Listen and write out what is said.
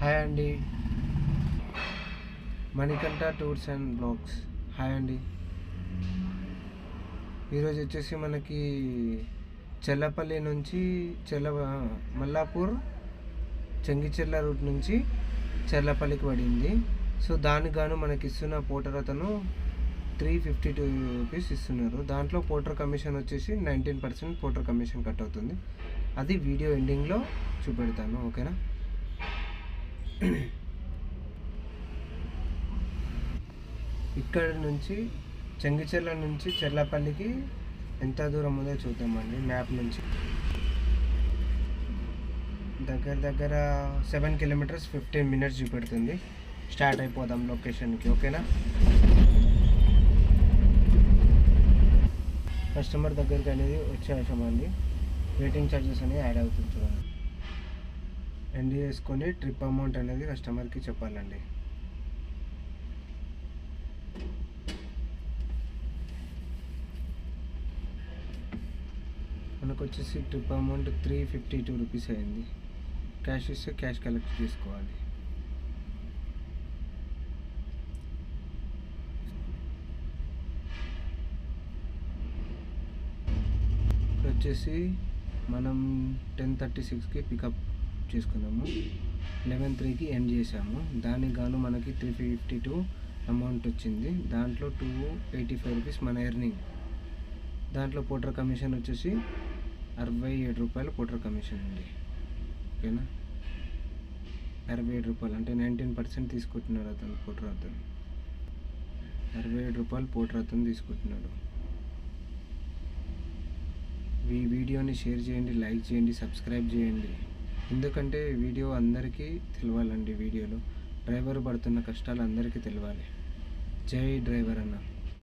Hi అండి Manikanta tours and blogs hi అండి ఈరోజు వచ్చేసి మనకి చెల్లపల్లి నుంచి చెల్ల మల్లాపూర్ చెంగిచెర్ల రూట్ నుంచి చెర్లపల్లికి పడింది. సో దానికి గాను మనకి ఇస్తున్న పోటర్ అతను త్రీ ఫిఫ్టీ టూ రూపీస్ ఇస్తున్నారు. దాంట్లో పోటర్ కమిషన్ వచ్చేసి nineteen percent Porter commission cut అవుతుంది. అది వీడియో ఎండింగ్లో చూపెడతాను ఓకేనా? ఇక్కడ నుంచి చెంగిచెర్ల నుంచి చెర్లపల్లికి ఎంత దూరం ఉందో చూద్దామండి మ్యాప్ నుంచి. దగ్గర దగ్గర సెవెన్ కిలోమీటర్స్ ఫిఫ్టీన్ మినిట్స్ చూపెడుతుంది. స్టార్ట్ అయిపోదాం లొకేషన్కి ఓకేనా? కస్టమర్ దగ్గరికి అనేది వచ్చేసామండి వెయిటింగ్ ఛార్జెస్ అనేవి యాడ్ అవుతుంది చూడండి ఎండ్ చేసుకొని ట్రిప్ అమౌంట్ అనేది కస్టమర్కి చెప్పాలండి. మనకు వచ్చేసి trip amount three fifty two rupees అయింది. క్యాష్ ఇస్తే క్యాష్ కలెక్ట్ చేసుకోవాలి. వచ్చేసి మనం టెన్ థర్టీ సిక్స్కి పికప్ చేసుకున్నాము. లెవెన్ త్రీకి ఎండ్ చేసాము దానికి గాను మనకి త్రీ ఫిఫ్టీ టూ అమౌంట్ వచ్చింది. దాంట్లో టూ ఎయిటీ ఫైవ్ రూపీస్ మన ఎర్నింగ్. దాంట్లో పోటర్ కమిషన్ వచ్చేసి అరవై ఏడు రూపాయలు పోటర్ కమిషన్ అండి ఓకేనా? అరవై ఏడు రూపాయలు. అంటే నైన్టీన్ పర్సెంట్ తీసుకుంటున్నాడు అతను పోటర్ అతను. అరవై ఏడు రూపాయలు పోటర్ అతను తీసుకుంటున్నాడు. ఈ వీడియోని షేర్ చేయండి లైక్ చేయండి సబ్స్క్రైబ్ చేయండి. ఎందుకంటే వీడియో అందరికీ తెలవాలండి వీడియోలో. డ్రైవర్ పడుతున్న కష్టాలు అందరికీ తెలవాలి. జై డ్రైవర్ అన్న